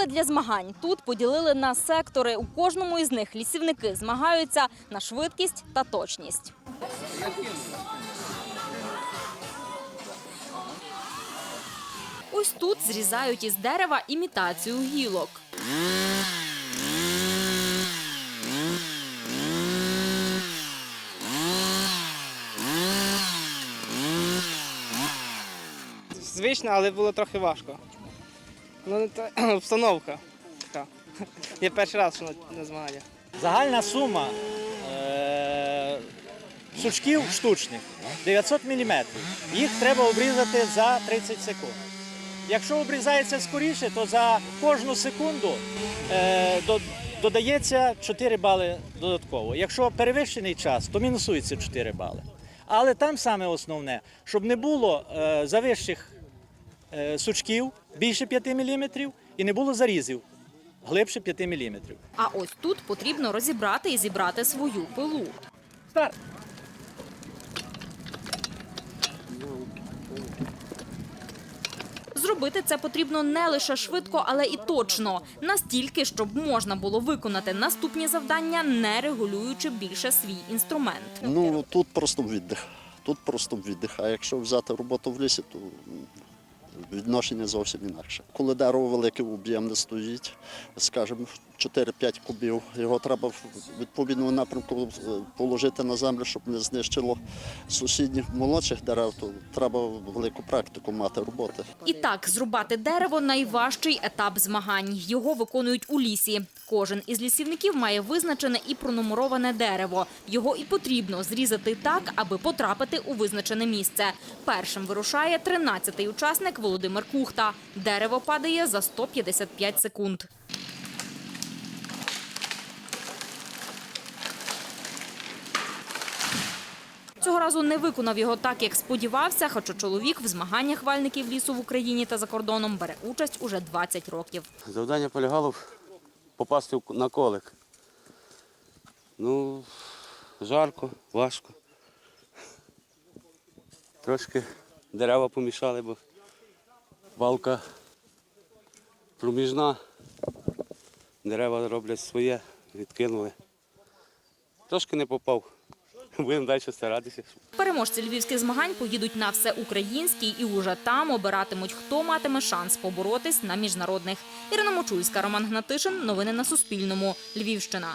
Поле для змагань тут поділили на сектори. У кожному із них лісівники змагаються на швидкість та точність. Ось тут зрізають із дерева імітацію гілок. Звично, але було трохи важко. Ну, не та обстановка така. Я перший раз на, змагання. Загальна сума е, сучків штучних 900 мм. Їх треба обрізати за 30 секунд. Якщо обрізається скоріше, то за кожну секунду е, до- додається 4 бали додатково. Якщо перевищений час, то мінусується 4 бали. Але там саме основне, щоб не було е, завищих сучків більше 5 мм і не було зарізів глибше 5 мм. А ось тут потрібно розібрати і зібрати свою пилу. Старт! Зробити це потрібно не лише швидко, але і точно. Настільки, щоб можна було виконати наступні завдання, не регулюючи більше свій інструмент. Ну тут просто віддих. Тут просто віддих. А якщо взяти роботу в лісі, то м, відношення зовсім інакше. Коли дерево велике об'ємне стоїть, скажімо, 4-5 кубів, його треба в відповідному напрямку е, положити на землю, щоб не знищило сусідніх молодших дерев, то треба велику практику мати роботи. І так, зрубати дерево найважчий етап змагань. Його виконують у лісі. Кожен із лісівників має визначене і пронумероване дерево. Його і потрібно зрізати так, аби потрапити у визначене місце. Першим вирушає 13-й учасник Володимир Кухта. Дерево падає за 155 секунд. Цього разу не виконав його так, як сподівався, хоча чоловік в змаганнях вальників лісу в Україні та за кордоном бере участь уже 20 років. Завдання полягало попасти на колик. Ну, жарко, важко. Трошки дерева помішали, бо балка проміжна. Дерева роблять своє, відкинули. Трошки не попав. Будемо далі старатися. Переможці львівських змагань поїдуть на всеукраїнський і уже там обиратимуть, хто матиме шанс поборотись на міжнародних. Ірина Мочульська, Роман Гнатишин. Новини на Суспільному. Львівщина.